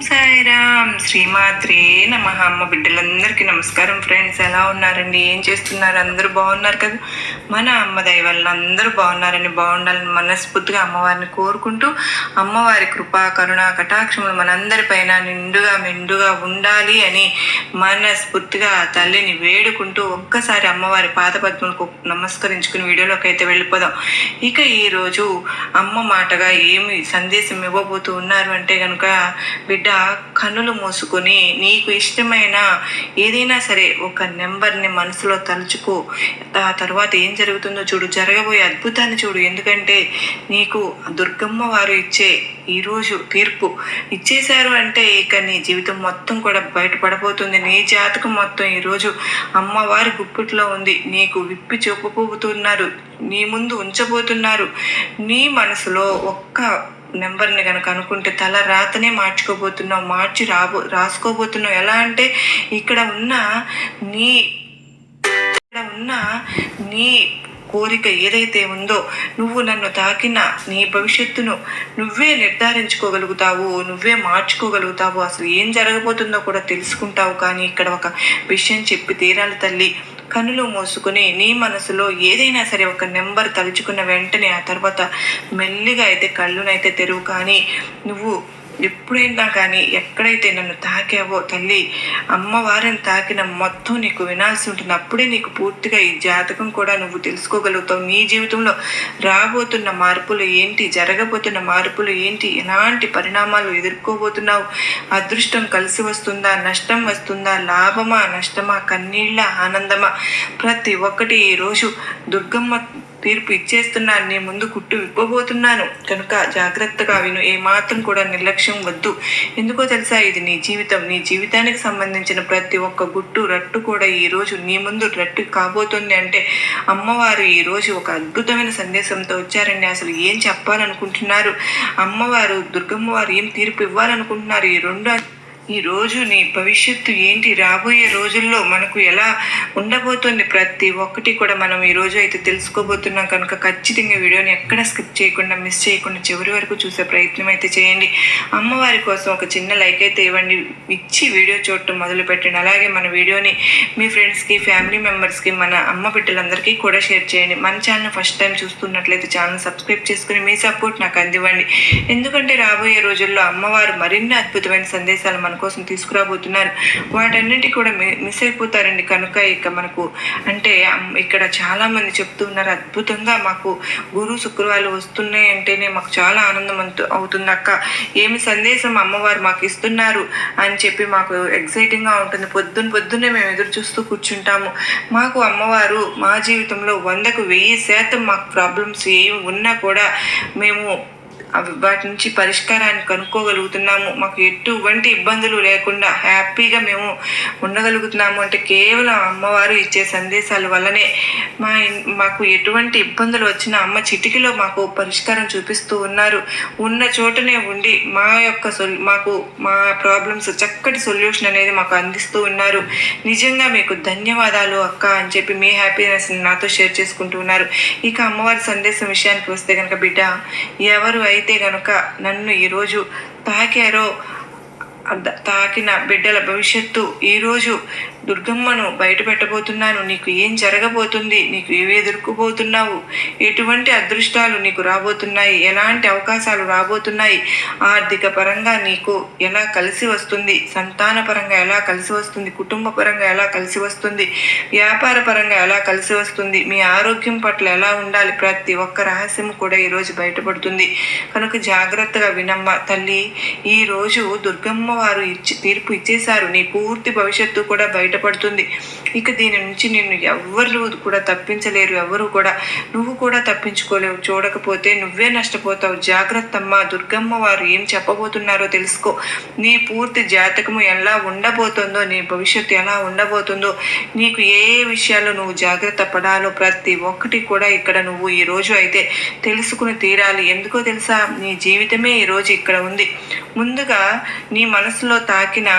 సాయిరామ్. శ్రీమాత్రే నమ. అమ్మ బిడ్డలందరికీ నమస్కారం ఫ్రెండ్స్. ఎలా ఉన్నారండి? ఏం చేస్తున్నారు? అందరూ బాగున్నారు కదా? మన అమ్మ దయ వల్ల అందరూ బాగున్నారని బాగుండాలని మనస్ఫూర్తిగా అమ్మవారిని కోరుకుంటూ అమ్మవారి కృపా కరుణ కటాక్షములు మనందరిపైన నిండుగా మెండుగా ఉండాలి అని మనస్ఫూర్తిగా తల్లిని వేడుకుంటూ ఒక్కసారి అమ్మవారి పాదపద్మలకు నమస్కరించుకుని వీడియోలోకి అయితే వెళ్ళిపోదాం. ఇక ఈరోజు అమ్మ మాటగా ఏమి సందేశం ఇవ్వబోతూ ఉన్నారు అంటే కనుక బిడ్డ కన్నులు మూసుకొని నీకు ఇష్టమైన ఏదైనా సరే ఒక నెంబర్ని మనసులో తలుచుకో. ఆ తర్వాత ఏం జరుగుతుందో చూడు జరగబోయే అద్భుతాన్ని చూడు. ఎందుకంటే నీకు దుర్గమ్మ వారు ఇచ్చే ఈరోజు తీర్పు ఇచ్చేశారు అంటే ఇక నీ జీవితం మొత్తం కూడా బయటపడబోతుంది. నీ జాతకం మొత్తం ఈరోజు అమ్మవారి గుప్పిట్లో ఉంది. నీకు విప్పి చూపబోతున్నారు. నీ ముందు ఉంచబోతున్నారు. నీ మనసులో ఒక్క నెంబర్ని కనుక అనుకుంటే తల రాతనే మార్చుకోబోతున్నావు మార్చి రాబో రాసుకోబోతున్నావు. ఎలా అంటే ఇక్కడ ఉన్న నీ ఉన్న నీ కోరిక ఏదైతే ఉందో నువ్వు నన్ను తాకిన నీ భవిష్యత్తును నువ్వే నిర్ధారించుకోగలుగుతావు నువ్వే మార్చుకోగలుగుతావు. అసలు ఏం జరగబోతుందో కూడా తెలుసుకుంటావు కానీ ఇక్కడ ఒక విషయం చెప్పి తీరాలి తల్లి. కనులు మూసుకుని నీ మనసులో ఏదైనా సరే ఒక నెంబర్ తలుచుకున్న వెంటనే ఆ తర్వాత మెల్లిగా అయితే కళ్ళునైతే తెరువు కానీ నువ్వు ఎప్పుడైనా కానీ ఎక్కడైతే నన్ను తాకావో తల్లి అమ్మవారిని తాకిన మొత్తం నీకు వినాల్సి ఉంటుంది. అప్పుడే నీకు పూర్తిగా ఈ జాతకం కూడా నువ్వు తెలుసుకోగలుగుతావు. నీ జీవితంలో రాబోతున్న మార్పులు ఏంటి? జరగబోతున్న మార్పులు ఏంటి? ఎలాంటి పరిణామాలు ఎదుర్కోబోతున్నావు? అదృష్టం కలిసి వస్తుందా? నష్టం వస్తుందా? లాభమా? నష్టమా? కన్నీళ్ళ ఆనందమా? ప్రతి ఒక్కటి ఈరోజు దుర్గమ్మ తీర్పు ఇచ్చేస్తున్నాను నీ ముందు కుట్టు విప్పబోతున్నాను. కనుక జాగ్రత్తగా విను ఏమాత్రం కూడా నిర్లక్ష్యం వద్దు. ఎందుకో తెలుసా ఇది? నీ జీవితం నీ జీవితానికి సంబంధించిన ప్రతి ఒక్క గుట్టు రట్టు కూడా ఈ రోజు నీ ముందు రట్టు కాబోతుంది అంటే అమ్మవారు ఈరోజు ఒక అద్భుతమైన సందేశంతో వచ్చారండి. అసలు ఏం చెప్పాలనుకుంటున్నారు? అమ్మవారు దుర్గమ్మ వారు ఏం తీర్పు ఇవ్వాలనుకుంటున్నారు? ఈ రెండు ఈ రోజు నీ భవిష్యత్తు ఏంటి? రాబోయే రోజుల్లో మనకు ఎలా ఉండబోతుంది ప్రతి ఒక్కటి కూడా మనం ఈ రోజు అయితే తెలుసుకోబోతున్నాం. కనుక ఖచ్చితంగా వీడియోని ఎక్కడ స్కిప్ చేయకుండా మిస్ చేయకుండా చివరి వరకు చూసే ప్రయత్నం అయితే చేయండి. అమ్మవారి కోసం ఒక చిన్న లైక్ అయితే ఇవ్వండి. ఇచ్చి వీడియో చూడటం మొదలు పెట్టండి అలాగే మన వీడియోని మీ ఫ్రెండ్స్కి ఫ్యామిలీ మెంబర్స్కి మన అమ్మ బిడ్డలందరికీ కూడా షేర్ చేయండి. మన ఛానల్ ఫస్ట్ టైం చూస్తున్నట్లయితే ఛానల్ సబ్స్క్రైబ్ చేసుకుని మీ సపోర్ట్ నాకు అందివ్వండి. ఎందుకంటే రాబోయే రోజుల్లో అమ్మవారు మరిన్ని అద్భుతమైన సందేశాలు మన కోసం తీసుకురాబోతున్నారు. వాటన్నిటి కూడా మి- మిస్ అయిపోతారండి కనుక ఇక మనకు. అంటే ఇక్కడ చాలామంది చెప్తున్నారు చెప్తూ ఉన్నారు అద్భుతంగా మాకు గురు శుక్రవారాలు వస్తున్నాయి అంటేనే మాకు చాలా ఆనందం అంతు- అవుతుంది అక్క. ఏమి సందేశం అమ్మవారు మాకు ఇస్తున్నారు అని చెప్పి మాకు ఎక్సైటింగ్గా ఉంటుంది. పొద్దున్న పొద్దున్నే మేము ఎదురు చూస్తూ కూర్చుంటాము. మాకు అమ్మవారు మా జీవితంలో వందకు వెయ్యి శాతం మాకు ప్రాబ్లమ్స్ ఏమి ఉన్నా కూడా మేము వాటి నుంచి పరిష్కారాన్ని కనుక్కోగలుగుతున్నాము. మాకు ఎటువంటి ఇబ్బందులు లేకుండా హ్యాపీగా మేము ఉండగలుగుతున్నాము అంటే కేవలం అమ్మవారు ఇచ్చే సందేశాల వల్లనే. మా మాకు ఎటువంటి ఇబ్బందులు వచ్చినా అమ్మ చిటికలో మాకు పరిష్కారం చూపిస్తూ ఉన్నారు. ఉన్న చోటనే ఉండి మా యొక్క సొల్ మాకు మా ప్రాబ్లమ్స్ చక్కటి సొల్యూషన్ అనేది మాకు అందిస్తూ ఉన్నారు. నిజంగా మీకు ధన్యవాదాలు అక్క అని చెప్పి మీ హ్యాపీనెస్ నాతో షేర్ చేసుకుంటూ ఉన్నారు. ఇక అమ్మవారి సందేశం విషయానికి వస్తే కనుక బిడ్డ ఎవరు అయితే గనుక నన్ను ఈరోజు తాకారో తాకిన బిడ్డల భవిష్యత్తు ఈరోజు దుర్గమ్మను బయట పెట్టబోతున్నాను. నీకు ఏం జరగబోతుంది? నీకు ఏవి ఎదుర్కోబోతున్నావు? ఎటువంటి అదృష్టాలు నీకు రాబోతున్నాయి? ఎలాంటి అవకాశాలు రాబోతున్నాయి? ఆర్థిక పరంగా నీకు ఎలా కలిసి వస్తుంది? సంతాన పరంగా ఎలా కలిసి వస్తుంది? కుటుంబ పరంగా ఎలా కలిసి వస్తుంది? వ్యాపార పరంగా ఎలా కలిసి వస్తుంది? మీ ఆరోగ్యం పట్ల ఎలా ఉండాలి? ప్రతి ఒక్క రహస్యం కూడా ఈరోజు బయటపడుతుంది. కనుక జాగ్రత్తగా వినమ్మ తల్లి ఈ రోజు దుర్గమ్మ వారు ఇచ్చి తీర్పు ఇచ్చేశారు. నీ పూర్తి భవిష్యత్తు కూడా బయటపడుతుంది. ఇక దీని నుంచి నిన్ను ఎవ్వరు కూడా తప్పించలేరు. ఎవరు కూడా నువ్వు కూడా తప్పించుకోలేవు. చూడకపోతే నువ్వే నష్టపోతావు. జాగ్రత్త అమ్మ దుర్గమ్మ వారు ఏం చెప్పబోతున్నారో తెలుసుకో. నీ పూర్తి జాతకము ఎలా ఉండబోతుందో నీ భవిష్యత్తు ఎలా ఉండబోతుందో నీకు ఏ విషయాల్లో నువ్వు జాగ్రత్త పడాలో ప్రతి ఒక్కటి కూడా ఇక్కడ నువ్వు ఈ రోజు అయితే తెలుసుకుని తీరాలి. ఎందుకో తెలుసా? నీ జీవితమే ఈ రోజు ఇక్కడ ఉంది. ముందుగా నీ మనసులో తాకిన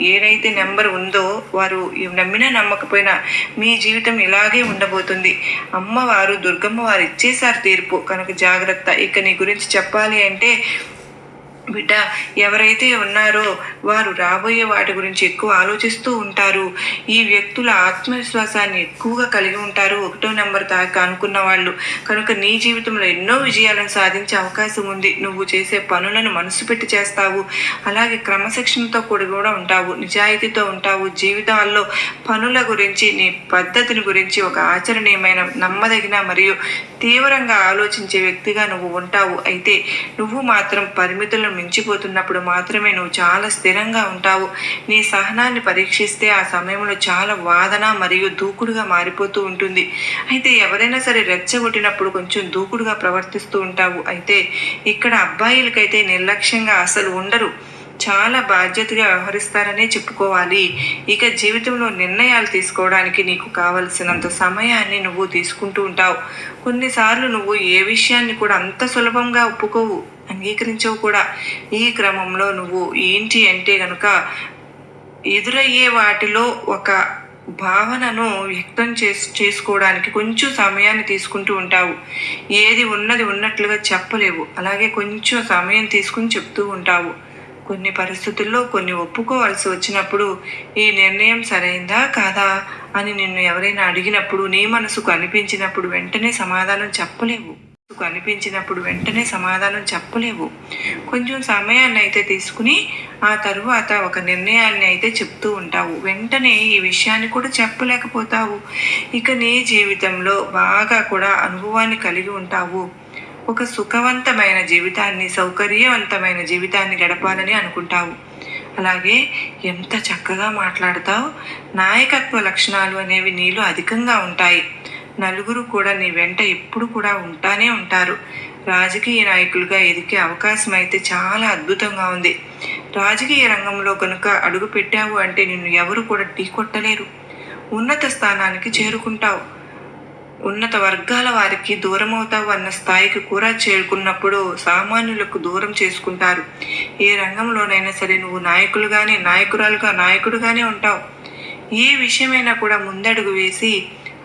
ఏదైతే నెంబర్ ఉందో వారు నమ్మినా నమ్మకపోయినా మీ జీవితం ఇలాగే ఉండబోతుంది. అమ్మవారు దుర్గమ్మ వారు ఇచ్చేశారు తీర్పు. కనుక జాగ్రత్త. ఇక నీ గురించి చెప్పాలి అంటే బిడ్డ ఎవరైతే ఉన్నారో వారు రాబోయే వాటి గురించి ఎక్కువ ఆలోచిస్తూ ఉంటారు. ఈ వ్యక్తుల ఆత్మవిశ్వాసాన్ని ఎక్కువగా కలిగి ఉంటారు. ఒకటో నెంబర్ దాకా అనుకున్న వాళ్ళు. కనుక నీ జీవితంలో ఎన్నో విజయాలను సాధించే అవకాశం ఉంది. నువ్వు చేసే పనులను మనసు పెట్టి చేస్తావు. అలాగే క్రమశిక్షణతో కూడి కూడా ఉంటావు. నిజాయితీతో ఉంటావు. జీవితాల్లో పనుల గురించి నీ పద్ధతిని గురించి ఒక ఆచరణీయమైన నమ్మదగిన మరియు తీవ్రంగా ఆలోచించే వ్యక్తిగా నువ్వు ఉంటావు. అయితే నువ్వు మాత్రం పరిమితులను మించిపోతున్నప్పుడు మాత్రమే నువ్వు చాలా స్థిరంగా ఉంటావు. నీ సహనాన్ని పరీక్షిస్తే ఆ సమయంలో చాలా వాదన మరియు దూకుడుగా మారిపోతూ ఉంటుంది. అయితే ఎవరైనా సరే రెచ్చగొట్టినప్పుడు కొంచెం దూకుడుగా ప్రవర్తిస్తూ ఉంటావు. అయితే ఇక్కడ అబ్బాయిలకైతే నిర్లక్ష్యంగా అసలు ఉండరు. చాలా బాధ్యతగా వ్యవహరిస్తారనే చెప్పుకోవాలి. ఇక జీవితంలో నిర్ణయాలు తీసుకోవడానికి నీకు కావలసినంత సమయాన్ని నువ్వు తీసుకుంటూ ఉంటావు. కొన్నిసార్లు నువ్వు ఏ విషయాన్ని కూడా అంత సులభంగా ఒప్పుకోవు. అంగీకరించవు కూడా. ఈ క్రమంలో నువ్వు ఏంటి అంటే గనుక ఎదురయ్యే వాటిలో ఒక భావనను వ్యక్తం చేసు చేసుకోవడానికి కొంచెం సమయాన్ని తీసుకుంటూ ఉంటావు. ఏది ఉన్నది ఉన్నట్లుగా చెప్పలేవు. అలాగే కొంచెం సమయం తీసుకుని చెప్తూ ఉంటావు. కొన్ని పరిస్థితుల్లో కొన్ని ఒప్పుకోవాల్సి వచ్చినప్పుడు ఈ నిర్ణయం సరైందా కాదా అని నిన్ను ఎవరైనా అడిగినప్పుడు నీ మనసుకు అనిపించినప్పుడు వెంటనే సమాధానం చెప్పలేవు. కనిపించినప్పుడు అనిపించినప్పుడు వెంటనే సమాధానం చెప్పలేవు. కొంచెం సమయాన్ని అయితే తీసుకుని ఆ తరువాత ఒక నిర్ణయాన్ని అయితే చెప్తూ ఉంటావు. వెంటనే ఈ విషయాన్ని కూడా చెప్పలేకపోతావు. ఇక నీ జీవితంలో బాగా కూడా అనుభవాన్ని కలిగి ఉంటావు. ఒక సుఖవంతమైన జీవితాన్ని సౌకర్యవంతమైన జీవితాన్ని గడపాలని అనుకుంటావు. అలాగే ఎంత చక్కగా మాట్లాడతావు. నాయకత్వ లక్షణాలు అనేవి నీలో అధికంగా ఉంటాయి. నలుగురు కూడా నీ వెంట ఎప్పుడు కూడా ఉంటానే ఉంటారు. రాజకీయ నాయకులుగా ఎదిగే అవకాశం అయితే చాలా అద్భుతంగా ఉంది. రాజకీయ రంగంలో కనుక అడుగు పెట్టావు అంటే నిన్ను ఎవరు కూడా ఢీకొట్టలేరు ఉన్నత స్థానానికి చేరుకుంటావు. ఉన్నత వర్గాల వారికి దూరం అవుతావు అన్న స్థాయికి కూడా చేరుకున్నప్పుడు సామాన్యులకు దూరం చేసుకుంటారు. ఏ రంగంలోనైనా సరే నువ్వు నాయకులుగానే నాయకురాలుగా నాయకుడుగానే ఉంటావు. ఏ విషయమైనా కూడా ముందడుగు వేసి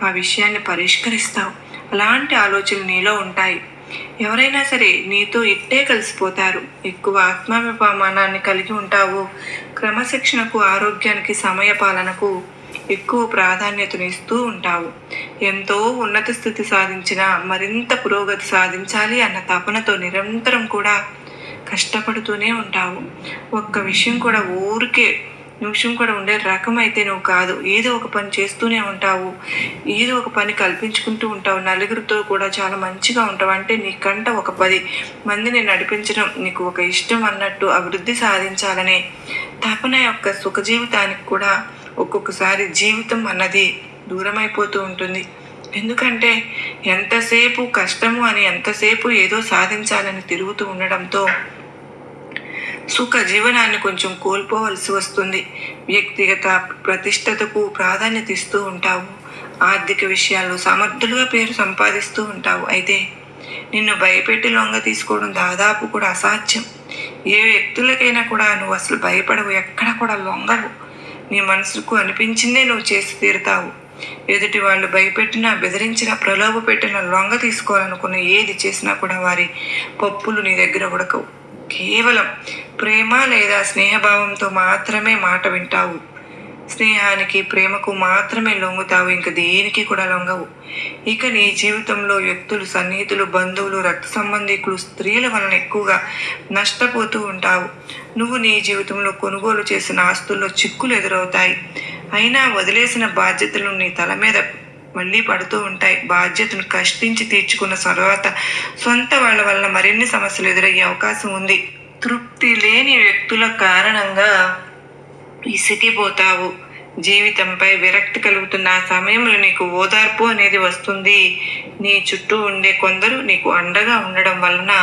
ఆ విషయాన్ని పరిష్కరిస్తావు. అలాంటి ఆలోచనలు నీలో ఉంటాయి. ఎవరైనా సరే నీతో ఇట్టే కలిసిపోతారు. ఎక్కువ ఆత్మాభిమానాన్ని కలిగి ఉంటావు. క్రమశిక్షణకు ఆరోగ్యానికి సమయ పాలనకు ఎక్కువ ప్రాధాన్యతనిస్తూ ఉంటావు. ఎంతో ఉన్నత స్థితి సాధించిన మరింత పురోగతి సాధించాలి అన్న తపనతో నిరంతరం కూడా కష్టపడుతూనే ఉంటావు. ఒక్క విషయం కూడా ఊరికే నిమిషం కూడా ఉండే రకం అయితే నువ్వు కాదు. ఏదో ఒక పని చేస్తూనే ఉంటావు. ఏదో ఒక పని కల్పించుకుంటూ ఉంటావు. నలుగురితో కూడా చాలా మంచిగా ఉంటావు. అంటే నీకంట ఒక పది మందిని నడిపించడం నీకు ఒక ఇష్టం అన్నట్టు అభివృద్ధి సాధించాలనే తపన యొక్క సుఖ జీవితానికి కూడా ఒక్కొక్కసారి జీవితం అన్నది దూరమైపోతూ ఉంటుంది. ఎందుకంటే ఎంతసేపు కష్టము అని ఎంతసేపు ఏదో సాధించాలని తిరుగుతూ ఉండడంతో సుఖ జీవనాన్ని కొంచెం కోల్పోవలసి వస్తుంది. వ్యక్తిగత ప్రతిష్టతకు ప్రాధాన్యత ఇస్తూ ఉంటావు. ఆర్థిక విషయాల్లో సమర్థులుగా పేరు సంపాదిస్తూ ఉంటావు. అయితే నిన్ను భయపెట్టి లొంగ తీసుకోవడం దాదాపు కూడా అసాధ్యం. ఏ వ్యక్తులకైనా కూడా నువ్వు అసలు భయపడవు ఎక్కడ కూడా లొంగవు. నీ మనసుకు అనిపించిందే నువ్వు చేసి తీరుతావు. ఎదుటి వాళ్ళు భయపెట్టినా బెదిరించిన ప్రలోభ పెట్టిన లొంగ తీసుకోవాలనుకున్న ఏది చేసినా కూడా వారి పప్పులు నీ దగ్గర ఉడకవు. కేవలం ప్రేమ లేదా స్నేహభావంతో మాత్రమే మాట వింటావు. స్నేహానికి ప్రేమకు మాత్రమే లొంగుతావు ఇంక దేనికి కూడా లొంగవు. ఇక నీ జీవితంలో వ్యక్తులు సన్నిహితులు బంధువులు రక్త సంబంధికులు స్త్రీల వలన ఎక్కువగా నష్టపోతూ ఉంటావు. నువ్వు నీ జీవితంలో కొనుగోలు చేసిన ఆస్తుల్లో చిక్కులు ఎదురవుతాయి. అయినా వదిలేసిన బాధ్యతలు నీ తల మీద మళ్ళీ పడుతూ ఉంటాయి. బాధ్యతను కష్టించి తీర్చుకున్న తర్వాత సొంత వాళ్ళ వల్ల మరిన్ని సమస్యలు ఎదురయ్యే అవకాశం ఉంది. తృప్తి లేని వ్యక్తుల కారణంగా విసిగిపోతావు జీవితంపై విరక్తి కలుగుతున్న ఆ సమయంలో నీకు ఓదార్పు అనేది వస్తుంది. నీ చుట్టూ ఉండే కొందరు నీకు అండగా ఉండడం వలన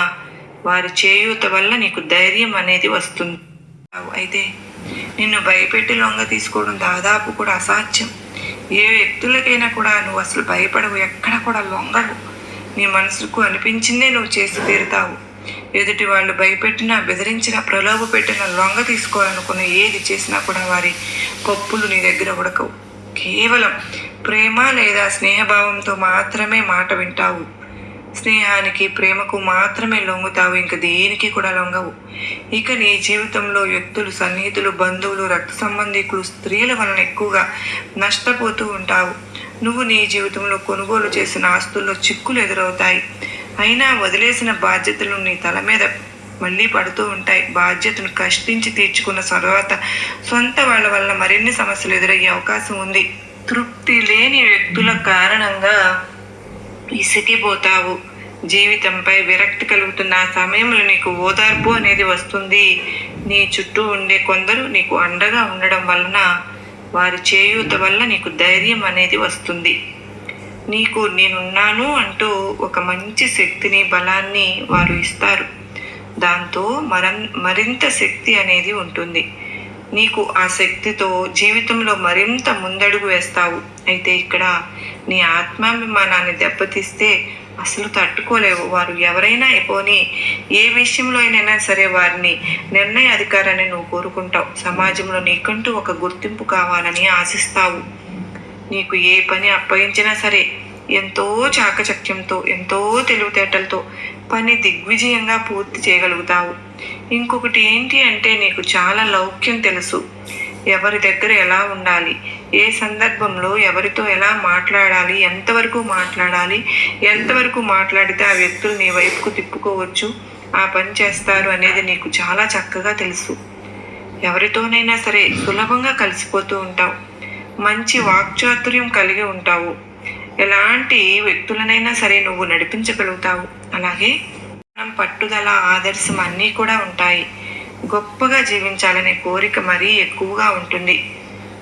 వారి చేయూత వల్ల నీకు ధైర్యం అనేది వస్తుంది. అయితే నిన్ను భయపెట్టి లొంగ తీసుకోవడం దాదాపు కూడా అసాధ్యం. ఏ వ్యక్తులకైనా కూడా నువ్వు అసలు భయపడవు ఎక్కడ కూడా లొంగవు. నీ మనసుకు అనిపించిందే నువ్వు చేసి తీరుతావు. ఎదుటి వాళ్ళు భయపెట్టినా బెదిరించినా ప్రలోభ పెట్టినా లొంగ తీసుకోవాలనుకున్న ఏది చేసినా కూడా వారి పప్పులు నీ దగ్గర ఉడకవు. కేవలం ప్రేమ లేదా స్నేహభావంతో మాత్రమే మాట వింటావు. స్నేహానికి ప్రేమకు మాత్రమే లొంగుతావు ఇంక దేనికి కూడా లొంగవు. ఇక నీ జీవితంలో వ్యక్తులు సన్నిహితులు బంధువులు రక్త సంబంధికులు స్త్రీల వలన ఎక్కువగా నష్టపోతూ ఉంటావు. నువ్వు నీ జీవితంలో కొనుగోలు చేసిన ఆస్తుల్లో చిక్కులు ఎదురవుతాయి. అయినా వదిలేసిన బాధ్యతలు నీ తల మీద మళ్ళీ పడుతూ ఉంటాయి. బాధ్యతను కష్టించి తీర్చుకున్న తర్వాత సొంత వాళ్ళ వల్ల మరిన్ని సమస్యలు ఎదురయ్యే అవకాశం ఉంది. తృప్తి లేని వ్యక్తుల కారణంగా విసిగిపోతావు జీవితంపై విరక్తి కలుగుతున్న ఆ సమయంలో నీకు ఓదార్పు అనేది వస్తుంది. నీ చుట్టూ ఉండే కొందరు నీకు అండగా ఉండడం వలన వారి చేయూత వల్ల నీకు ధైర్యం అనేది వస్తుంది. నీకు నేనున్నాను అంటూ ఒక మంచి శక్తిని బలాన్ని వారు ఇస్తారు. దాంతో మరన్ మరింత శక్తి అనేది ఉంటుంది. నీకు ఆ శక్తితో జీవితంలో మరింత ముందడుగు వేస్తావు. అయితే ఇక్కడ నీ ఆత్మాభిమానాన్ని దెబ్బతీస్తే అసలు తట్టుకోలేవు. వారు ఎవరైనా అయిపోని ఏ విషయంలో అయినా సరే వారిని నిర్ణయ అధికారాన్ని నువ్వు కోరుకుంటావు. సమాజంలో నీకంటూ ఒక గుర్తింపు కావాలని ఆశిస్తావు. నీకు ఏ పని అప్పగించినా సరే ఎంతో చాకచక్యంతో ఎంతో తెలివితేటలతో పని దిగ్విజయంగా పూర్తి చేయగలుగుతావు. ఇంకొకటి ఏంటి అంటే నీకు చాలా లౌక్యం తెలుసు. ఎవరి దగ్గర ఎలా ఉండాలి? ఏ సందర్భంలో ఎవరితో ఎలా మాట్లాడాలి ఎంతవరకు మాట్లాడాలి ఎంతవరకు మాట్లాడితే ఆ వ్యక్తులు నీ వైపుకు తిప్పుకోవచ్చు ఆ పని చేస్తారు అనేది నీకు చాలా చక్కగా తెలుసు. ఎవరితోనైనా సరే సులభంగా కలిసిపోతూ ఉంటావు. మంచి వాక్చాతుర్యం కలిగి ఉంటావు. ఎలాంటి వ్యక్తులనైనా సరే నువ్వు నడిపించగలుగుతావు. అలాగే మనం పట్టుదల ఆదర్శం అన్నీ కూడా ఉంటాయి. గొప్పగా జీవించాలనే కోరిక మరీ ఎక్కువగా ఉంటుంది.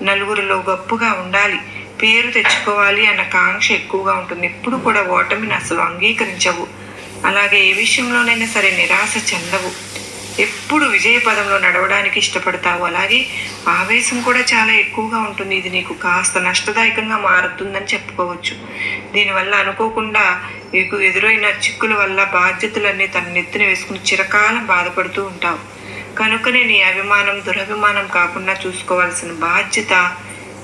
నలుగురిలో గొప్పగా ఉండాలి పేరు తెచ్చుకోవాలి అన్న కాంక్ష ఎక్కువగా ఉంటుంది. ఎప్పుడు కూడా ఓటమిని అసలు అంగీకరించవు. అలాగే ఏ విషయంలోనైనా సరే నిరాశ చెందవు. ఎప్పుడు విజయ పదంలో నడవడానికి ఇష్టపడతావు. అలాగే ఆవేశం కూడా చాలా ఎక్కువగా ఉంటుంది. ఇది నీకు కాస్త నష్టదాయకంగా మారుతుందని చెప్పుకోవచ్చు. దీనివల్ల అనుకోకుండా నీకు ఎదురైన చిక్కుల వల్ల బాధ్యతలన్నీ తన నెత్తిన వేసుకుని చిరకాలం బాధపడుతూ ఉంటావు. కనుకనే నీ అభిమానం దురభిమానం కాకుండా చూసుకోవాల్సిన బాధ్యత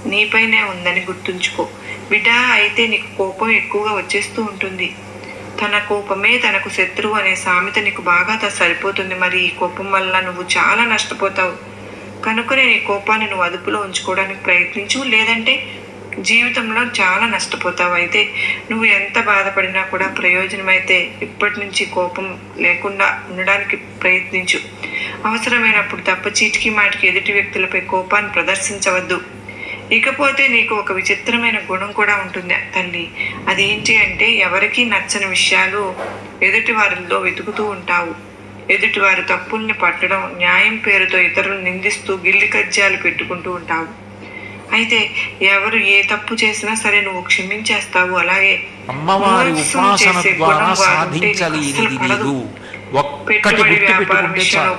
నీపైనే ఉందని గుర్తుంచుకో. బిడ్డా అయితే నీకు కోపం ఎక్కువగా వచ్చేస్తూ ఉంటుంది. తన కోపమే తనకు శత్రువు అనే సామెత నీకు బాగా సరిపోతుంది. మరి ఈ కోపం వల్ల నువ్వు చాలా నష్టపోతావు. కనుకనే నీ కోపాన్ని నువ్వు అదుపులో ఉంచుకోవడానికి ప్రయత్నించు. లేదంటే జీవితంలో చాలా నష్టపోతావు. అయితే నువ్వు ఎంత బాధపడినా కూడా ప్రయోజనం అయితే ఇప్పటి నుంచి కోపం లేకుండా ఉండడానికి ప్రయత్నించు. అవసరమైనప్పుడు తప్ప చీటికి మాటికి ఎదుటి వ్యక్తులపై కోపాన్ని ప్రదర్శించవద్దు. ఇకపోతే నీకు ఒక విచిత్రమైన గుణం కూడా ఉంటుంది తల్లి. అదేంటి అంటే ఎవరికీ నచ్చని విషయాలు ఎదుటి వారిలో వెతుకుతూ ఉంటావు. ఎదుటివారి తప్పుల్ని పట్టడం న్యాయం పేరుతో ఇతరులు నిందిస్తూ గిల్లి కజ్జాలు పెట్టుకుంటూ ఉంటావు. అయితే ఎవరు ఏ తప్పు చేసినా సరే నువ్వు క్షమించేస్తావు అలాగే. అమ్మవారి ఉపాసన ద్వారా సాధించలేనిది. లేదు. ఒక్కటి పెట్టుబడి గుర్తు వ్యాపారం పెట్టుకుంటే విషయంలో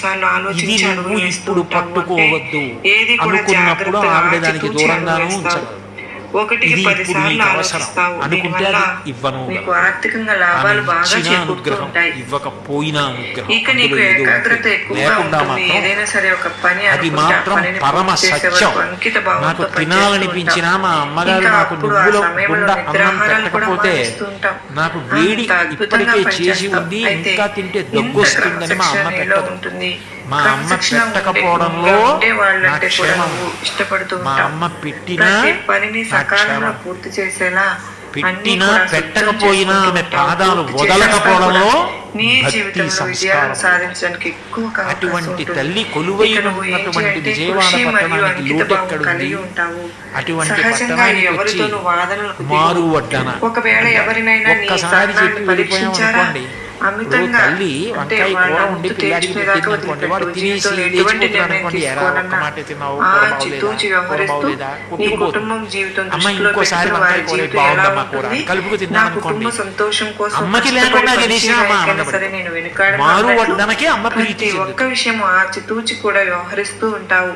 చాలు ఇది ఆలోచించి నువ్వు అనుభవిస్తూ ఇప్పుడు పట్టుకోవద్దు. ఏది కూడా అనుకున్నప్పుడు ఆవిడ దానికి దూరంగానూ. ఉంచదు ఒకటికి పది సార్లు. ఆలోచిస్తావు దీనివల్ల నీకు. ఆర్థికంగా లాభాలు బాగా ఇచ్చిన చేకూరుతూ అనుగ్రహం ఉంటాయి ఇవ్వకపోయినా ఇక నీకు ఏకాగ్రత. ఎక్కువగా ఉంటుంది ఏదైనా సరే ఒక పని అది మాత్రం పరమ సత్యం అంకిత భావంతో తినాలనిపించినా. మా అమ్మగారు నాకు నువ్వుల గుండ అన్నం పెట్టకపోతే. నాకు వేడి ఇప్పటికే చేసి. ఉంది ఇంకా తింటే ఇంత దగ్గు వస్తుందని మా అమ్మ పెట్టదు మా అమ్మ పెట్టకపోవడంలో ఇష్టపడుతూ మా అమ్మ పెట్టినా పనిని సకాలంలో పూర్తి చేసేలా పెట్టినా పెట్టకపోయినా ఆమె. పాదాలు వదలకపోవడంలో భక్తి సాధించడానికి అటువంటి. తల్లి కొలువై ఇక నువ్వు ఏంటి ఉన్నటువంటి అంటే విజయవాడ పట్టణానికి లోటెక్కడుంది? అటువంటి పట్టణానికి వచ్చి. మారు వడ్డన ఒకవేళ ఎవరినైనా నీ ఒక్కసారి చెప్పి వెళ్ళిపోయాం? అనుకోండి తల్లి వంకాయ కూర ఉండి పిల్లాడికి వాడు. తినేసి లేచిపోతున్నాడు అనుకోండి ఎరా ఒక్క మాట తిన్నావు ఆ బాగోలేదా? అమ్మ ఇంకోసారి వంకాయ కూర బాగుందమ్మా కూర? కలుపుకు తిన్నాను అనుకోండి అమ్మకి లేకుండా మారు వడ్డనకే అమ్మ ప్రీతి ఒక్క. విషయం ఆచితూచి కూడా వ్యవహరిస్తూ ఉంటావు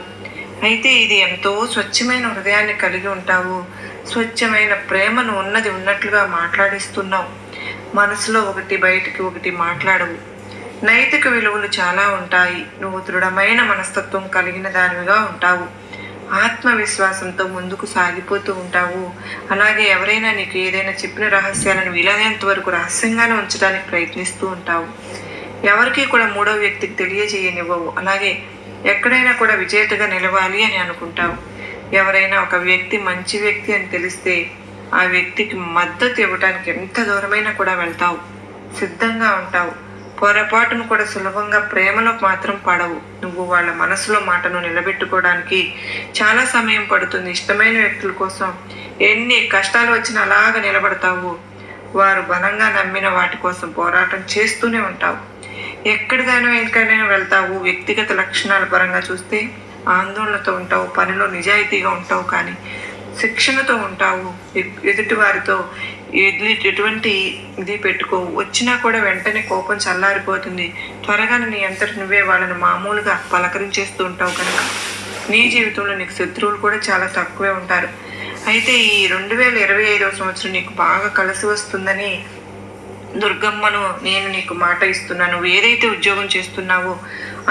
అయితే ఇది ఎంతో స్వచ్ఛమైన హృదయాన్ని కలిగి ఉంటావు స్వచ్ఛమైన ప్రేమను ఉన్నది ఉన్నట్లుగా మాట్లాడిస్తున్నావు మనసులో ఒకటి బయటికి ఒకటి మాట్లాడవు. నైతిక విలువలు చాలా ఉంటాయి. నువ్వు దృఢమైన మనస్తత్వం కలిగిన దానిగా ఉంటావు. ఆత్మవిశ్వాసంతో ముందుకు సాగిపోతూ ఉంటావు. అలాగే ఎవరైనా నీకు ఏదైనా చెప్పిన రహస్యాలను వీలైనంత వరకు రహస్యంగానే ఉంచడానికి ప్రయత్నిస్తూ ఉంటావు. ఎవరికి కూడా మూడో వ్యక్తికి తెలియజేయనివ్వవు. అలాగే ఎక్కడైనా కూడా విజేతగా నిలవాలి అని అనుకుంటావు. ఎవరైనా ఒక వ్యక్తి మంచి వ్యక్తి అని తెలిస్తే ఆ వ్యక్తికి మద్దతు ఇవ్వడానికి ఎంత దూరమైనా కూడా వెళ్తావు. సిద్ధంగా ఉంటావు. పొరపాటును కూడా సులభంగా ప్రేమలో మాత్రం పడవు. నువ్వు వాళ్ళ మనసులో మాటను నిలబెట్టుకోవడానికి చాలా సమయం పడుతుంది. ఇష్టమైన వ్యక్తుల కోసం ఎన్ని కష్టాలు వచ్చినా అలాగ నిలబడతావు. వారు బలంగా నమ్మిన వాటి కోసం పోరాటం చేస్తూనే ఉంటావు. ఎక్కడికైనా ఎక్కడైనా వెళ్తావు. వ్యక్తిగత లక్షణాల పరంగా చూస్తే ఆందోళనతో ఉంటావు. పనిలో నిజాయితీగా ఉంటావు కానీ శిక్షణతో ఉంటావు. ఎదుటివారితో ఎటువంటి ఇది పెట్టుకోవు వచ్చినా కూడా వెంటనే కోపం చల్లారిపోతుంది. త్వరగా నీ అంతటి నువ్వే వాళ్ళని మామూలుగా పలకరించేస్తూ ఉంటావు కనుక నీ జీవితంలో నీకు శత్రువులు కూడా చాలా తక్కువే ఉంటారు. అయితే ఈ రెండు వేల ఇరవై ఐదవ సంవత్సరం నీకు బాగా కలిసి వస్తుందని దుర్గమ్మను నేను నీకు మాట ఇస్తున్నాను. నువ్వు ఏదైతే ఉద్యోగం చేస్తున్నావో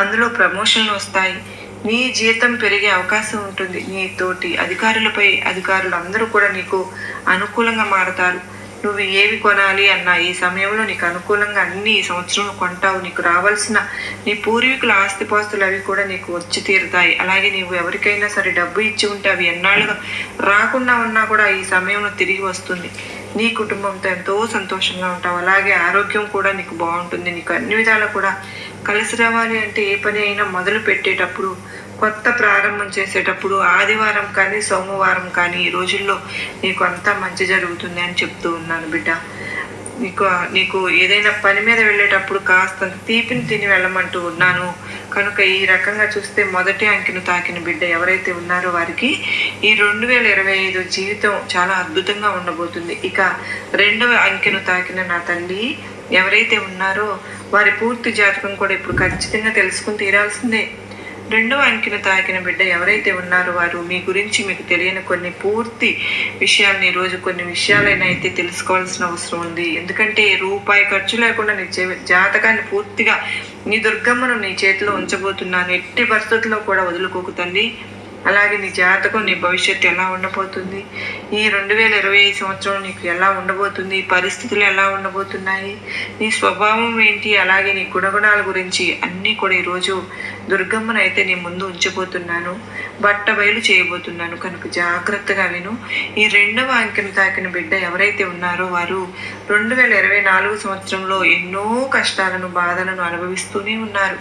అందులో ప్రమోషన్లు వస్తాయి. నీ జీతం పెరిగే అవకాశం ఉంటుంది. నీ తోటి అధికారులపై అధికారులు అందరూ కూడా నీకు అనుకూలంగా మారతారు. నువ్వు ఏవి కొనాలి అన్న ఈ సమయంలో నీకు అనుకూలంగా అన్ని ఈ సంవత్సరం కొంటావు. నీకు రావాల్సిన నీ పూర్వీకుల ఆస్తిపాస్తులు అవి కూడా నీకు వచ్చి తీరుతాయి. అలాగే నీవు ఎవరికైనా సరే డబ్బు ఇచ్చి ఉంటే అవి ఎన్నాళ్ళుగా రాకుండా ఉన్నా కూడా ఈ సమయంలో తిరిగి వస్తుంది. నీ కుటుంబంతో ఎంతో సంతోషంగా ఉంటావు. అలాగే ఆరోగ్యం కూడా నీకు బాగుంటుంది. నీకు అన్ని విధాలు కూడా కలిసి రావాలి అంటే ఏ పని అయినా మొదలు పెట్టేటప్పుడు కొత్త ప్రారంభం చేసేటప్పుడు ఆదివారం కానీ సోమవారం కానీ ఈ రోజుల్లో నీకు అంతా మంచి జరుగుతుంది అని చెప్తూ ఉన్నాను బిడ్డ. నీకు నీకు ఏదైనా పని మీద వెళ్ళేటప్పుడు కాస్త తీపిని తిని వెళ్ళమంటూ ఉన్నాను. కనుక ఈ రకంగా చూస్తే మొదటి అంకెను తాకిన బిడ్డ ఎవరైతే ఉన్నారో వారికి ఈ రెండు వేల ఇరవై ఐదు జీవితం చాలా అద్భుతంగా ఉండబోతుంది. ఇక రెండవ అంకెను తాకిన నా తల్లి ఎవరైతే ఉన్నారో వారి పూర్తి జాతకం కూడా ఇప్పుడు ఖచ్చితంగా తెలుసుకుని తీరాల్సిందే. రెండవ అంకెన తాకిన బిడ్డ ఎవరైతే ఉన్నారో వారు మీ గురించి మీకు తెలియని కొన్ని పూర్తి విషయాలను ఈరోజు కొన్ని విషయాలైనా అయితే తెలుసుకోవాల్సిన అవసరం ఉంది. ఎందుకంటే రూపాయి ఖర్చు లేకుండా నీ జాతకాన్ని పూర్తిగా నీ దుర్గమ్మను నీ చేతిలో ఉంచబోతున్నాను ఎట్టి పరిస్థితుల్లో కూడా వదులుకోకు తల్లి. అలాగే నీ జాతకం నీ భవిష్యత్తు ఎలా ఉండబోతుంది? ఈ రెండు వేల ఇరవై ఐదు సంవత్సరం నీకు ఎలా ఉండబోతుంది? పరిస్థితులు ఎలా ఉండబోతున్నాయి? నీ స్వభావం ఏంటి? అలాగే నీ గుణగుణాల గురించి అన్నీ కూడా ఈరోజు దుర్గమ్మను అయితే నీ ముందు ఉంచబోతున్నాను. బట్ట బయలు చేయబోతున్నాను. కనుక జాగ్రత్తగా విను. ఈ రెండవ అంకెను తాకిన బిడ్డ ఎవరైతే ఉన్నారో వారు రెండు వేల ఇరవై నాలుగు సంవత్సరంలో ఎన్నో కష్టాలను బాధలను అనుభవిస్తూనే ఉన్నారు.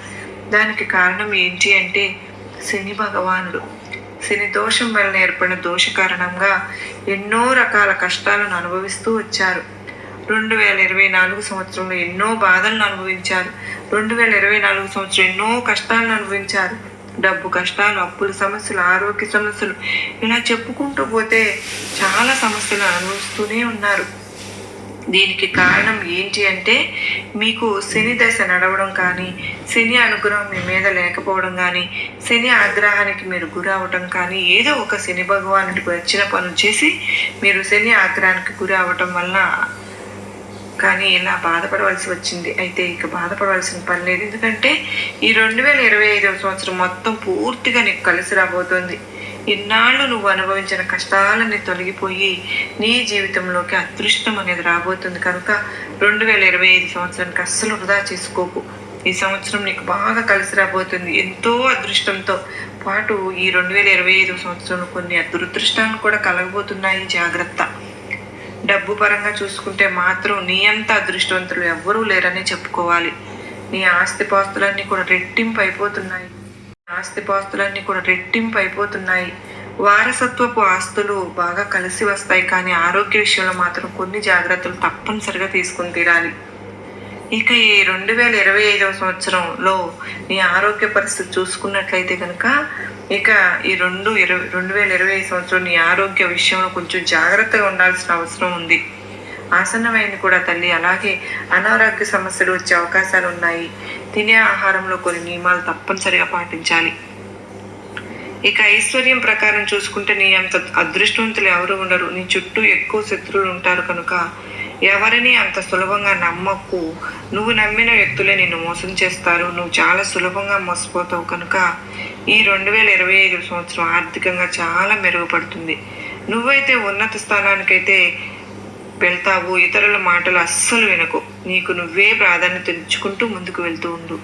దానికి కారణం ఏంటి అంటే శని భగవానుడు. శని దోషం వలన ఏర్పడిన దోష కారణంగా ఎన్నో రకాల కష్టాలను అనుభవిస్తూ వచ్చారు. రెండు వేల ఇరవై నాలుగు సంవత్సరంలో ఎన్నో బాధలను అనుభవించారు. రెండు వేల ఇరవై నాలుగు సంవత్సరం ఎన్నో కష్టాలను అనుభవించారు. డబ్బు కష్టాలు అప్పుల సమస్యలు ఆరోగ్య సమస్యలు ఇలా చెప్పుకుంటూ పోతే చాలా సమస్యలు అనుభవిస్తూనే ఉన్నారు. దీనికి కారణం ఏంటి అంటే మీకు శని దశ నడవడం కానీ శని అనుగ్రహం మీ మీద లేకపోవడం కానీ శని ఆగ్రహానికి మీరు గురవటం కానీ ఏదో ఒక శని భగవానుడికి వచ్చిన పనులు చేసి మీరు శని ఆగ్రహానికి గురి అవటం వల్ల కానీ ఇలా బాధపడవలసి వచ్చింది. అయితే ఇక బాధపడవలసిన పని లేదు. ఎందుకంటే ఈ రెండు వేల ఇరవై ఐదవ సంవత్సరం మొత్తం పూర్తిగా నీకు కలిసి రాబోతోంది. ఇన్నాళ్ళు నువ్వు అనుభవించిన కష్టాలన్నీ తొలగిపోయి నీ జీవితంలోకి అదృష్టం అనేది రాబోతుంది. కనుక రెండు వేల ఇరవై ఐదు సంవత్సరానికి అస్సలు వృధా చేసుకోకు. ఈ సంవత్సరం నీకు బాగా కలిసి రాబోతుంది. ఎంతో అదృష్టంతో పాటు ఈ రెండు వేల ఇరవై ఐదు సంవత్సరంలో కొన్ని దురదృష్టాలు కూడా కలగబోతున్నాయి. జాగ్రత్త. డబ్బు పరంగా చూసుకుంటే మాత్రం నీ అంత అదృష్టవంతులు ఎవ్వరూ లేరని చెప్పుకోవాలి. నీ ఆస్తిపాస్తులన్నీ కూడా రెట్టింపు అయిపోతున్నాయి. ఆస్తిపాస్తులన్నీ కూడా రెట్టింపు అయిపోతున్నాయి వారసత్వపు ఆస్తులు బాగా కలిసి వస్తాయి కానీ ఆరోగ్య విషయంలో మాత్రం కొన్ని జాగ్రత్తలు తప్పనిసరిగా తీసుకుని తీరాలి. ఇక ఈ రెండు వేల ఇరవై ఐదవ సంవత్సరంలో నీ ఆరోగ్య పరిస్థితి చూసుకున్నట్లయితే కనుక ఇక ఈ రెండు ఇరవై రెండు వేల ఇరవై ఐదు సంవత్సరం నీ ఆరోగ్య విషయంలో కొంచెం జాగ్రత్తగా ఉండాల్సిన అవసరం ఉంది. ఆసన్నమైంది కూడా తల్లి. అలాగే అనారోగ్య సమస్యలు వచ్చే అవకాశాలు ఉన్నాయి. తినే ఆహారంలో కొన్ని నియమాలు తప్పనిసరిగా పాటించాలి. ఇక ఐశ్వర్యం ప్రకారం చూసుకుంటే నీ అంత అదృష్టవంతులు ఎవరు ఉండరు. నీ చుట్టూ ఎక్కువ శత్రువులు ఉంటారు కనుక ఎవరిని అంత సులభంగా నమ్మకు. నువ్వు నమ్మిన వ్యక్తులే నిన్ను మోసం చేస్తారు. నువ్వు చాలా సులభంగా మోసపోతావు కనుక ఈ రెండు వేల ఇరవై ఐదు సంవత్సరం ఆర్థికంగా చాలా మెరుగుపడుతుంది. నువ్వైతే ఉన్నత స్థానానికైతే వెళ్తావు ఇతరుల మాటలు అస్సలు వినకు. నీకు నువ్వే ప్రాధాన్యత ఇచ్చుకుంటూ ముందుకు వెళ్తూ ఉండు.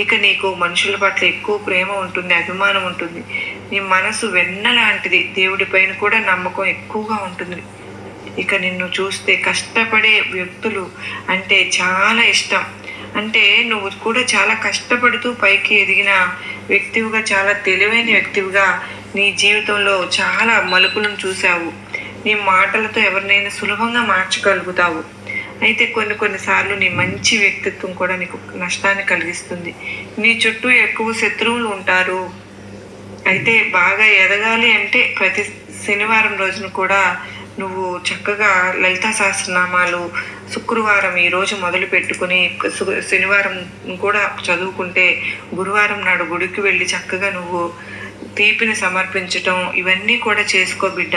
ఇక నీకు మనుషుల పట్ల ఎక్కువ ప్రేమ ఉంటుంది అభిమానం ఉంటుంది. నీ మనసు వెన్న లాంటిది దేవుడి పైన కూడా నమ్మకం ఎక్కువగా ఉంటుంది. ఇక నిన్ను చూస్తే కష్టపడే వ్యక్తులు అంటే చాలా ఇష్టం. అంటే నువ్వు కూడా చాలా కష్టపడుతూ పైకి ఎదిగిన వ్యక్తివిగా చాలా తెలివైన వ్యక్తివిగా నీ జీవితంలో చాలా మలుపులను చూసావు నీ మాటలతో ఎవరినైనా సులభంగా మార్చగలుగుతావు. అయితే కొన్ని కొన్నిసార్లు నీ మంచి వ్యక్తిత్వం కూడా నీకు నష్టాన్ని కలిగిస్తుంది. నీ చుట్టూ ఎక్కువ శత్రువులు ఉంటారు. అయితే బాగా ఎదగాలి అంటే ప్రతి శనివారం రోజున కూడా నువ్వు చక్కగా లలితా సహస్రనామాలు శుక్రవారం ఈరోజు మొదలు పెట్టుకుని శనివారం కూడా చదువుకుంటే గురువారం నాడు గుడికి వెళ్ళి చక్కగా నువ్వు తీపిని సమర్పించటం ఇవన్నీ కూడా చేసుకో బిడ్డ.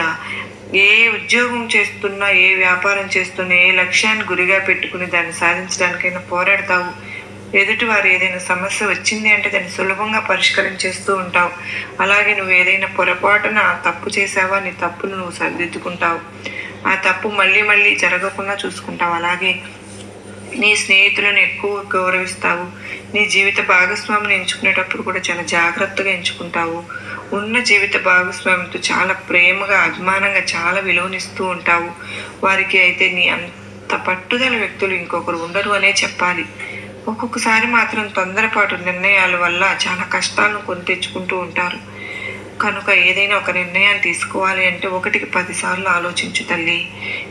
ఏ ఉద్యోగం చేస్తున్నా ఏ వ్యాపారం చేస్తున్నా ఏ లక్ష్యాన్ని గురిగా పెట్టుకుని దాన్ని సాధించడానికైనా పోరాడతావు. ఎదుటి వారు ఏదైనా సమస్య వచ్చింది అంటే దాన్ని సులభంగా పరిష్కరించేస్తూ ఉంటావు. అలాగే నువ్వు ఏదైనా పొరపాటున తప్పు చేసావా నీ తప్పును నువ్వు సరిదిద్దుకుంటావు. ఆ తప్పు మళ్ళీ మళ్ళీ జరగకుండా చూసుకుంటావు. అలాగే నీ స్నేహితులను ఎక్కువ గౌరవిస్తావు. నీ జీవిత భాగస్వామిని ఎంచుకునేటప్పుడు కూడా చాలా జాగ్రత్తగా ఎంచుకుంటావు. ఉన్న జీవిత భాగస్వామితో చాలా ప్రేమగా అభిమానంగా చాలా విలువనిస్తూ ఉంటావు. వారికి అయితే నీ అంత పట్టుదల వ్యక్తులు ఇంకొకరు ఉండరు అనే చెప్పాలి. ఒక్కొక్కసారి మాత్రం తొందరపాటు నిర్ణయాల వల్ల చాలా కష్టాలను కొని తెచ్చుకుంటూ ఉంటారు. కనుక ఏదైనా ఒక నిర్ణయాన్ని తీసుకోవాలి అంటే ఒకటికి పదిసార్లు ఆలోచించు తల్లి.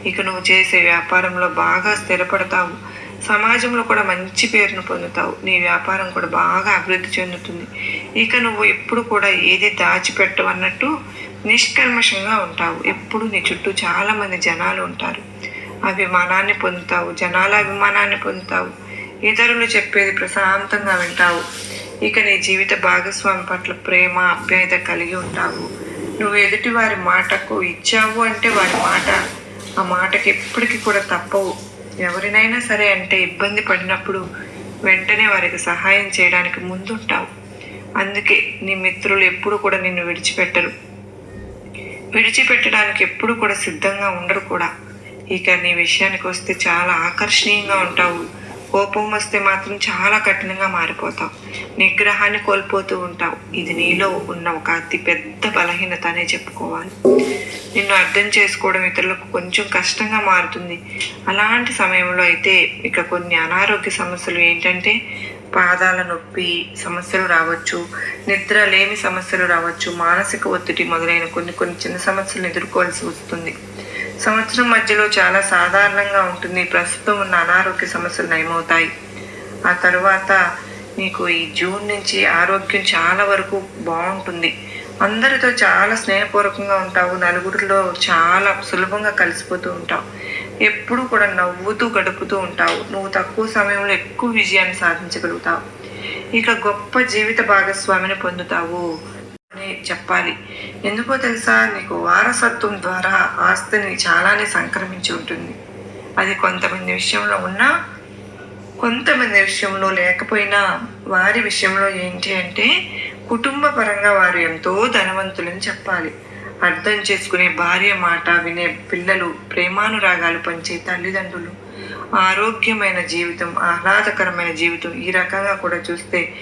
ఇక నువ్వు చేసే వ్యాపారంలో బాగా స్థిరపడతావు. సమాజంలో కూడా మంచి పేరును పొందుతావు. నీ వ్యాపారం కూడా బాగా అభివృద్ధి చెందుతుంది. ఇక నువ్వు ఎప్పుడు కూడా ఏది దాచిపెట్టవన్నట్టు నిష్కల్మషంగా ఉంటావు. ఎప్పుడు నీ చుట్టూ చాలామంది జనాలు ఉంటారు. అభిమానాన్ని పొందుతావు జనాల అభిమానాన్ని పొందుతావు. ఇతరులు చెప్పేది ప్రశాంతంగా వింటావు. ఇక నీ జీవిత భాగస్వామి పట్ల ప్రేమ అభ్యత కలిగి ఉంటావు. నువ్వు ఎదుటి వారి మాటకు ఇచ్చావు అంటే వారి మాట ఆ మాటకి ఎప్పటికీ కూడా తప్పవు. ఎవరినైనా సరే అంటే ఇబ్బంది పడినప్పుడు వెంటనే వారికి సహాయం చేయడానికి ముందుంటావు. అందుకే నీ మిత్రులు ఎప్పుడు కూడా నిన్ను విడిచిపెట్టరు. విడిచిపెట్టడానికి ఎప్పుడు కూడా సిద్ధంగా ఉండరు కూడా. ఇక నీ విషయానికి వస్తే చాలా ఆకర్షణీయంగా ఉంటావు. కోపం వస్తే మాత్రం చాలా కఠినంగా మారిపోతావు. నిగ్రహాన్ని కోల్పోతూ ఉంటావు. ఇది నీలో ఉన్న ఒక అతి పెద్ద బలహీనత అనే చెప్పుకోవాలి. నిన్ను అర్థం చేసుకోవడం ఇతరులకు కొంచెం కష్టంగా మారుతుంది. అలాంటి సమయంలో అయితే ఇక కొన్ని అనారోగ్య సమస్యలు ఏంటంటే పాదాల నొప్పి సమస్యలు రావచ్చు నిద్ర లేమి సమస్యలు రావచ్చు మానసిక ఒత్తిడి మొదలైన కొన్ని కొన్ని చిన్న సమస్యలను ఎదుర్కోవాల్సి వస్తుంది. సంవత్సరం మధ్యలో చాలా సాధారణంగా ఉంటుంది. ప్రస్తుతం ఉన్న అనారోగ్య సమస్యలు నయమవుతాయి. ఆ తర్వాత నీకు ఈ జూన్ నుంచి ఆరోగ్యం చాలా వరకు బాగుంటుంది. అందరితో చాలా స్నేహపూర్వకంగా ఉంటావు. నలుగురిలో చాలా సులభంగా కలిసిపోతూ ఉంటావు. ఎప్పుడు కూడా నవ్వుతూ గడుపుతూ ఉంటావు. నువ్వు తక్కువ సమయంలో ఎక్కువ విజయాన్ని సాధించగలుగుతావు. ఇక గొప్ప జీవిత భాగస్వామిని పొందుతావు అని చెప్పాలి. ఎందుకో తెలుసా? నీకు వారసత్వం ద్వారా ఆస్తిని చాలానే సంక్రమించి ఉంటుంది. అది కొంతమంది విషయంలో ఉన్నా కొంతమంది విషయంలో లేకపోయినా వారి విషయంలో ఏంటి అంటే కుటుంబ పరంగా వారు ఎంతో ధనవంతులని చెప్పాలి. అర్థం చేసుకునే భార్య మాట వినే పిల్లలు ప్రేమానురాగాలు పంచే తల్లిదండ్రులు ఆరోగ్యమైన జీవితం ఆహ్లాదకరమైన జీవితం ఈ రకంగా కూడా చూస్తే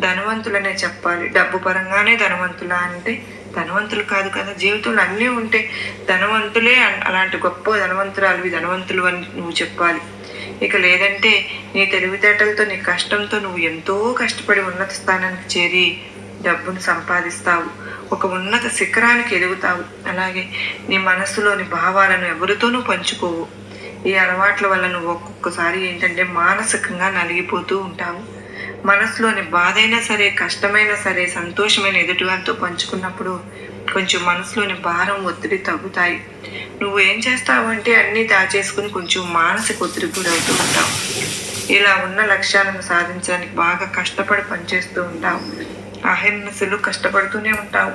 ధనవంతులనే చెప్పాలి. డబ్బు పరంగానే ధనవంతులా అంటే ధనవంతులు కాదు కదా. జీవితంలో అన్నీ ఉంటే ధనవంతులే అలాంటి గొప్ప ధనవంతురాలు ధనవంతులు అని నువ్వు చెప్పాలి. ఇక లేదంటే నీ తెలివితేటలతో నీ కష్టంతో నువ్వు ఎంతో కష్టపడి ఉన్నత స్థానానికి చేరి డబ్బును సంపాదిస్తావు. ఒక ఉన్నత శిఖరానికి ఎదుగుతావు. అలాగే నీ మనసులోని భావాలను ఎవరితోనూ పంచుకోవు. ఈ అలవాట్ల వల్ల నువ్వు ఒక్కొక్కసారి ఏంటంటే మానసికంగా నలిగిపోతూ ఉంటావు. మనసులోని బాధైనా సరే కష్టమైనా సరే సంతోషమైన ఎదుటివారితో పంచుకున్నప్పుడు కొంచెం మనసులోని భారం ఒత్తిడి తగ్గుతాయి. నువ్వు ఏం చేస్తావు అంటే అన్నీ దాచేసుకుని కొంచెం మానసిక ఒత్తిడి గురవుతూ ఉంటావు. ఇలా ఉన్న లక్ష్యాలను సాధించడానికి బాగా కష్టపడి పనిచేస్తూ ఉంటావు. అహింసలు కష్టపడుతూనే ఉంటావు.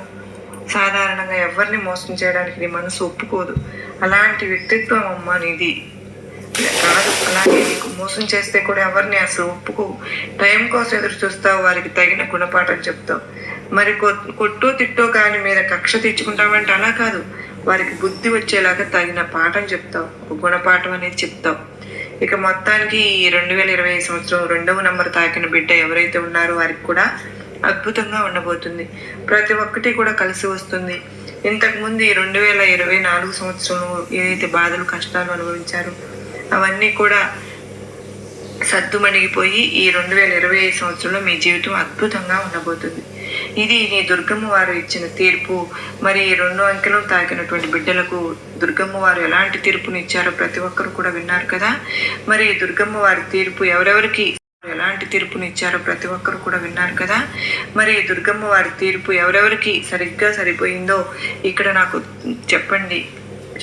సాధారణంగా ఎవరిని మోసం చేయడానికి నీ మనసు ఒప్పుకోదు. అలాంటి వ్యక్తిత్వం అమ్మ నీది. కాదు అలాగే నీకు మోసం చేస్తే కూడా ఎవరిని అసలు ఒప్పుకో. టైం కోసం ఎదురు చూస్తావు వారికి తగిన గుణపాఠం చెప్తావు. మరి కొ- కొట్టు తిట్టో కాని మీద కక్ష తెచ్చుకుంటావంటే అలా కాదు. వారికి బుద్ధి వచ్చేలాగా తగిన పాఠం చెప్తావు ఒక గుణపాఠం అనేది చెప్తావు. ఇక మొత్తానికి ఈ రెండు వేల ఇరవై సంవత్సరం రెండవ నంబర్ తాకిన బిడ్డ ఎవరైతే ఉన్నారో వారికి కూడా అద్భుతంగా ఉండబోతుంది. ప్రతి ఒక్కటి కూడా కలిసి వస్తుంది. ఇంతకుముందు ఈ రెండు వేల ఇరవై నాలుగు సంవత్సరం ఏదైతే బాధలు కష్టాలు అనుభవించారో అవన్నీ కూడా సద్దుమణిగిపోయి ఈ రెండు వేల ఇరవై ఐదు సంవత్సరంలో మీ జీవితం అద్భుతంగా ఉండబోతుంది. ఇది నీ దుర్గమ్మ వారు ఇచ్చిన తీర్పు. మరి రెండు అంకెలు తాకినటువంటి బిడ్డలకు దుర్గమ్మ వారు ఎలాంటి తీర్పునిచ్చారో ప్రతి ఒక్కరు కూడా విన్నారు కదా? మరి దుర్గమ్మ వారి తీర్పు ఎవరెవరికి ఎలాంటి తీర్పునిచ్చారో ప్రతి ఒక్కరు కూడా విన్నారు కదా? మరి దుర్గమ్మ వారి తీర్పు ఎవరెవరికి సరిగ్గా సరిపోయిందో ఇక్కడ నాకు చెప్పండి.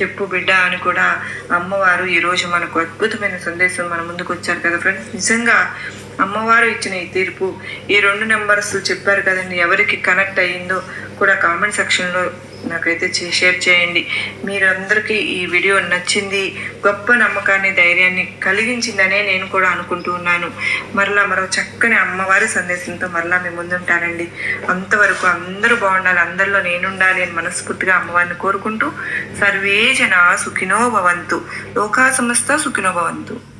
చెప్పు బిడ్డ అని కూడా అమ్మవారు ఈరోజు మనకు అద్భుతమైన సందేశం మన ముందుకు వచ్చారు కదా ఫ్రెండ్స్ నిజంగా అమ్మవారు ఇచ్చిన ఈ తీర్పు ఈ రెండు నెంబర్స్ చెప్పారు కదండి ఎవరికి కనెక్ట్ అయ్యిందో కూడా కామెంట్ సెక్షన్లో నాకైతే చే- షేర్ చేయండి. మీరందరికీ ఈ వీడియో నచ్చింది గొప్ప నమ్మకాన్ని ధైర్యాన్ని కలిగించిందనే నేను కూడా అనుకుంటూ ఉన్నాను. మరలా మరో చక్కని అమ్మవారి సందేశంతో మరలా మీ ముందుంటానండి. అంతవరకు అందరూ బాగుండాలి అందరిలో నేనుండాలి అని మనస్ఫూర్తిగా అమ్మవారిని కోరుకుంటూ సర్వే జన సుఖినో భవంతు. లోకా సమస్త సుఖినో భవంతు.